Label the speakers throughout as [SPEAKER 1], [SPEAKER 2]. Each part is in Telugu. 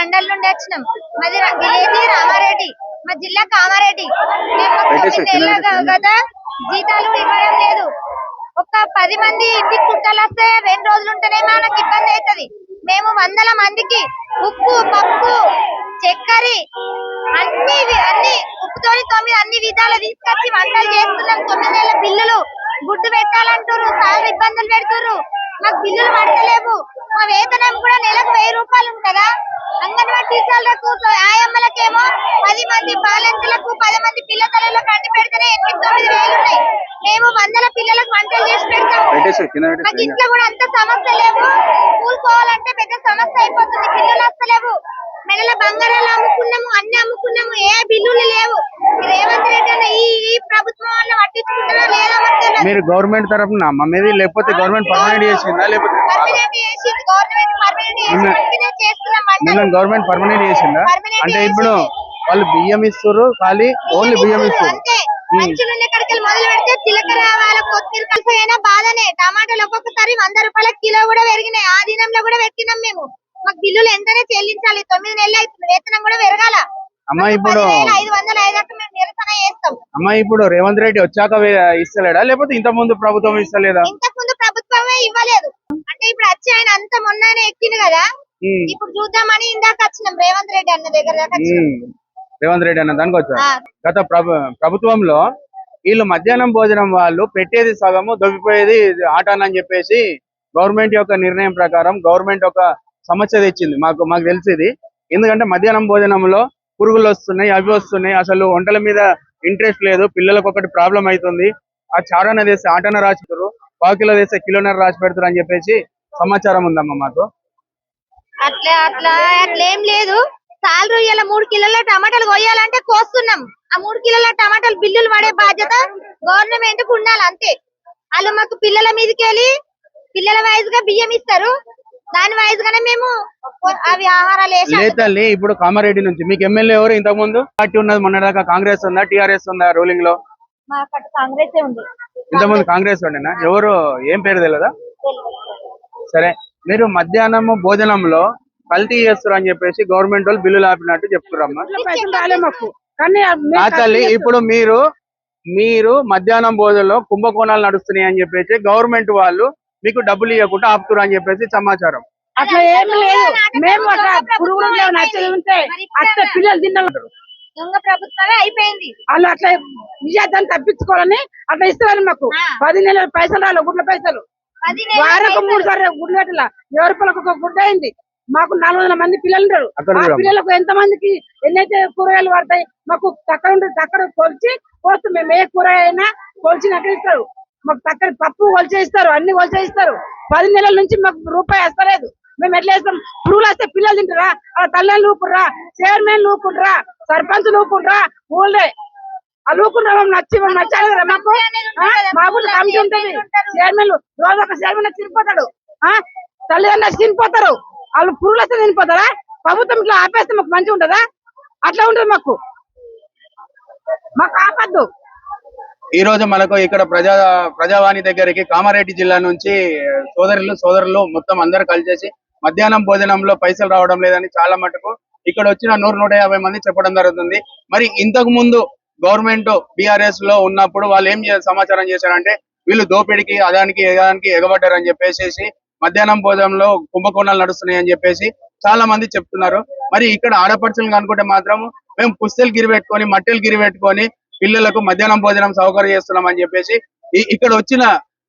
[SPEAKER 1] మండల్ నుండి వచ్చినాం. మాది విలేజ్ రామారెడ్డి. మా జిల్లా కామారెడ్డి. మేము. కదా జీతాలు ఇవ్వడం లేదు. ఒక పది మంది ఇంటికి చుట్టాలు వస్తే రెండు రోజులు ఉంటేనే మనకి ఇబ్బంది అవుతది. మేము వందల మందికి ఉప్పు పప్పు చక్కెర అన్ని అన్ని ఉప్పుతోని తొమ్మిది అన్ని విధాలు తీసుకొచ్చి వంటలు చేస్తున్నాం. తొమ్మిది నెలల బిల్లులు గుడ్డు పెట్టాలంటారు చాలా ఇబ్బందులు పెడుతుర్రు. మాకు బిల్లులు పడతలేవు. మా వేతనం కూడా నెలకు వెయ్యి రూపాయలు ఉంటదా అంగన్వాడీ టీచర్లకు ఆయమ్మలకేమో పది మంది బాలెంతలకు పది మంది పిల్ల తల్లులకు అండి పెడితేనే ఎనిమిది తొమ్మిది వేలు ఉన్నాయి. మేము వందల పిల్లలకు వంటలు చేసి పెడతాము. మాకు ఇంట్లో కూడా అంత సమస్య లేవు. స్కూల్ పోవాలంటే పెద్ద సమస్య అయిపోతుంది. బిల్లులు వస్తలేవు మెడల బంగారాలు అమ్ముకున్నాము అన్ని అమ్ముకున్నాము. ఏ బిల్లులు లేవు. రేవంత్ రెడ్డి అన్న ఈ ప్రభుత్వం వల్ల పట్టించుకుంటారా.
[SPEAKER 2] మీరు గవర్నమెంట్ తరఫున మమ్మీది లేకపోతే గవర్నమెంట్ పర్మనెంట్ చేసిందా? లేకపోతే
[SPEAKER 1] గవర్నమెంట్ పర్మనెంట్.
[SPEAKER 2] మిమ్మల్ని గవర్నమెంట్ చేసిందా. అంటే. ఇప్పుడు వాళ్ళు బియ్యం ఇస్తారు ఖాళీ ఓన్లీ బియ్యం ఇస్తారు
[SPEAKER 1] బాధనే. టమాటాలు ఒక్కొక్కసారి వంద రూపాయల కిలో కూడా పెరిగినాయి. ఆ దినంలో కూడా పెట్టినాం మేము. మాకు బిల్లులు ఎంతనే చెల్లించాలి? తొమ్మిది నెలలు అవుతుంది వేతనం కూడా పెరగాల.
[SPEAKER 2] అమ్మ ఇప్పుడు
[SPEAKER 1] ఐదు వందలు చేస్తాం
[SPEAKER 2] అమ్మ ఇప్పుడు రేవంత్ రెడ్డి వచ్చాక ఇస్తలేడా? లేకపోతే ఇంత ముందు ప్రభుత్వం ఇస్తలేదా?
[SPEAKER 1] ముందు ప్రభుత్వమే ఇవ్వలేదు. అంటే ఇప్పుడు వచ్చి ఆయన అంత మొన్ననే ఎక్కింది కదా?
[SPEAKER 2] ఉమ్,
[SPEAKER 1] ఇప్పుడు చూద్దామని ఇందాక వచ్చినాం. రేవంత్ రెడ్డి అన్న దగ్గర దాకా వచ్చినాం.
[SPEAKER 2] ఉమ్. రేవంత్ రెడ్డి అన్న దానికి వచ్చా.
[SPEAKER 1] ఆ,
[SPEAKER 2] గత ప్రభు ప్రభుత్వంలో వీళ్ళు మధ్యాహ్నం భోజనం వాళ్ళు పెట్టేది సగము దొబ్బిపోయేది ఆటాన్ అని చెప్పేసి గవర్నమెంట్ యొక్క నిర్ణయం ప్రకారం గవర్నమెంట్ ఒక సమస్య తెచ్చింది. మాకు మాకు తెలిసింది. ఎందుకంటే మధ్యాహ్నం భోజనంలో పురుగులు వస్తున్నాయి అవి వస్తున్నాయి. అసలు వంటల మీద ఇంట్రెస్ట్ లేదు పిల్లలకు ఒకటి ప్రాబ్లం అవుతుంది. ఆ చాడన చేస్తే ఆటన రాసి పెడతారు పావు కిలో వేస్తే రాసి పెడతారు అని చెప్పేసి సమాచారం ఉందమ్మా మాకు.
[SPEAKER 1] అట్లా అట్లా అట్లా ఏం లేదు. సాలరు ఇలా మూడు కిలోల టమాటాలు కొయ్యాలంటే కోస్తున్నాం. ఆ మూడు కిలోల టమాటాలు బిల్లులు పడే బాధ్యత గవర్నమెంట్కు ఉండాలి అంతే. వాళ్ళు మాకు పిల్లల మీదకి వెళ్ళి పిల్లల వైజ్గా బియ్యం ఇస్తారు. దాని వైజ్ గానే మేము అవి ఆహారాలు
[SPEAKER 2] లేదు తల్లి ఇప్పుడు కామారెడ్డి నుంచి మీకు ఎమ్మెల్యే ఎవరు ఇంతకు ముందు పార్టీ ఉన్నది మొన్నదాకా కాంగ్రెస్ ఉందా టిఆర్ఎస్ ఉందా
[SPEAKER 1] రూలింగ్లో? కాంగ్రెస్ ఉంది.
[SPEAKER 2] ఇంతకుముందు కాంగ్రెస్ ఉండేనా ఎవరు ఏం పేరు తెలియదా సరే మీరు మధ్యాహ్నం భోజనంలో కల్తీ చేస్తారు అని చెప్పేసి గవర్నమెంట్ వాళ్ళు బిల్లులు ఆపినట్టు చెప్తున్నారమ్మా తల్లి ఇప్పుడు మీరు మీరు మధ్యాహ్నం భోజనంలో కుంభకోణాలు నడుస్తున్నాయి అని చెప్పేసి గవర్నమెంట్ వాళ్ళు మీకు డబ్బులు ఇవ్వకుండా ఆపుతున్నారు అని చెప్పేసి సమాచారం.
[SPEAKER 3] అట్లా ఏమి లేదు. మేము అట్లా పురుగులు నచ్చలు ఉంటే అట్లా పిల్లలు తిన్నారు.
[SPEAKER 1] దొంగ ప్రభుత్వమే అయిపోయింది.
[SPEAKER 3] వాళ్ళు అట్లా నిజాన్ని తప్పించుకోవాలని అట్లా ఇస్తారు మాకు. పది నెలల పైసలు రాలే గుడ్ల పైసలు. వారకు. మూడు సార్లు గుడ్లు కట్టలా. ఎవరి పిల్లలకు ఒక గుడ్డ అయింది? మాకు నాలుగు వందల మంది పిల్లలు ఉంటారు ఆ. పిల్లలకు ఎంత మందికి ఎన్నైతే కూరగాయలు పడతాయి మాకు తక్కడ ఉంటుంది తక్కడ కొలిచి పోస్తాం మేము ఏ కూరగాయ అయినా కొలిచినట్టు ఇస్తారు మాకు పక్కన పప్పు కొలిచే అన్ని కొలిచే పది నెలల నుంచి మాకు రూపాయి వేస్తలేదు. మేము ఎట్లా వేస్తాం పురుగులు వస్తే పిల్లలు తింటారా వాళ్ళ తల్లిని లూపుర్రా చైర్మన్ లూపుండ్రా సర్పంచ్ లూపుండ్రా ఊళ్ళే. ఆ లూకుండా నచ్చి నచ్చాలి మాకు? మా ఊళ్ళో కమిటీ ఉంటుంది. చైర్మన్ రోజు ఒక చైర్మన్ చనిపోతాడు ఆ? తల్లిదండ్రులు చనిపోతారు వాళ్ళు పురుగులు వస్తే చనిపోతారా ప్రభుత్వం ఇట్లా ఆపేస్తే మాకు మంచిగా ఉంటుందా? అట్లా ఉంటుంది మాకు. మాకు ఆపద్దు.
[SPEAKER 2] ఈ రోజు మనకు ఇక్కడ ప్రజా ప్రజావాణి దగ్గరికి కామారెడ్డి జిల్లా నుంచి సోదరులు సోదరులు మొత్తం అందరు కలిసేసి మధ్యాహ్నం భోజనంలో పైసలు రావడం లేదని చాలా మటుకు ఇక్కడ వచ్చిన నూరు నూట యాభై మంది చెప్పడం జరుగుతుంది. మరి ఇంతకు ముందు గవర్నమెంట్ బీఆర్ఎస్లో ఉన్నప్పుడు వాళ్ళు ఏం సమాచారం చేశారంటే వీళ్ళు దోపిడికి అదానికి ఎగదానికి ఎగబడ్డారని చెప్పేసి మధ్యాహ్నం భోజనంలో కుంభకోణాలు నడుస్తున్నాయి అని చెప్పేసి చాలా మంది చెప్తున్నారు. మరి ఇక్కడ ఆడపడుచులు అనుకుంటే మాత్రం మేము పుస్తలు గిరి పెట్టుకొని మట్టెలు గిరి పెట్టుకొని పిల్లలకు మధ్యాహ్నం భోజనం సౌకర్యం చేస్తున్నాం అని చెప్పేసి ఇక్కడ వచ్చిన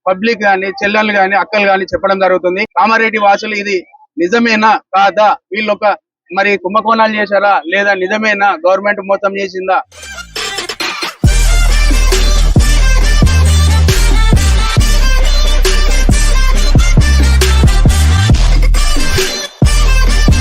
[SPEAKER 2] పబ్లిక్ గాని చెల్లెళ్ళు గాని అక్కలు గాని చెప్పడం జరుగుతుంది. కామారెడ్డి వాసులు ఇది నిజమేనా కాదా? వీళ్ళొక మరి కుంభకోణాలు చేశారా? లేదా నిజమేనా? గవర్నమెంట్ మోసం చేసిందా?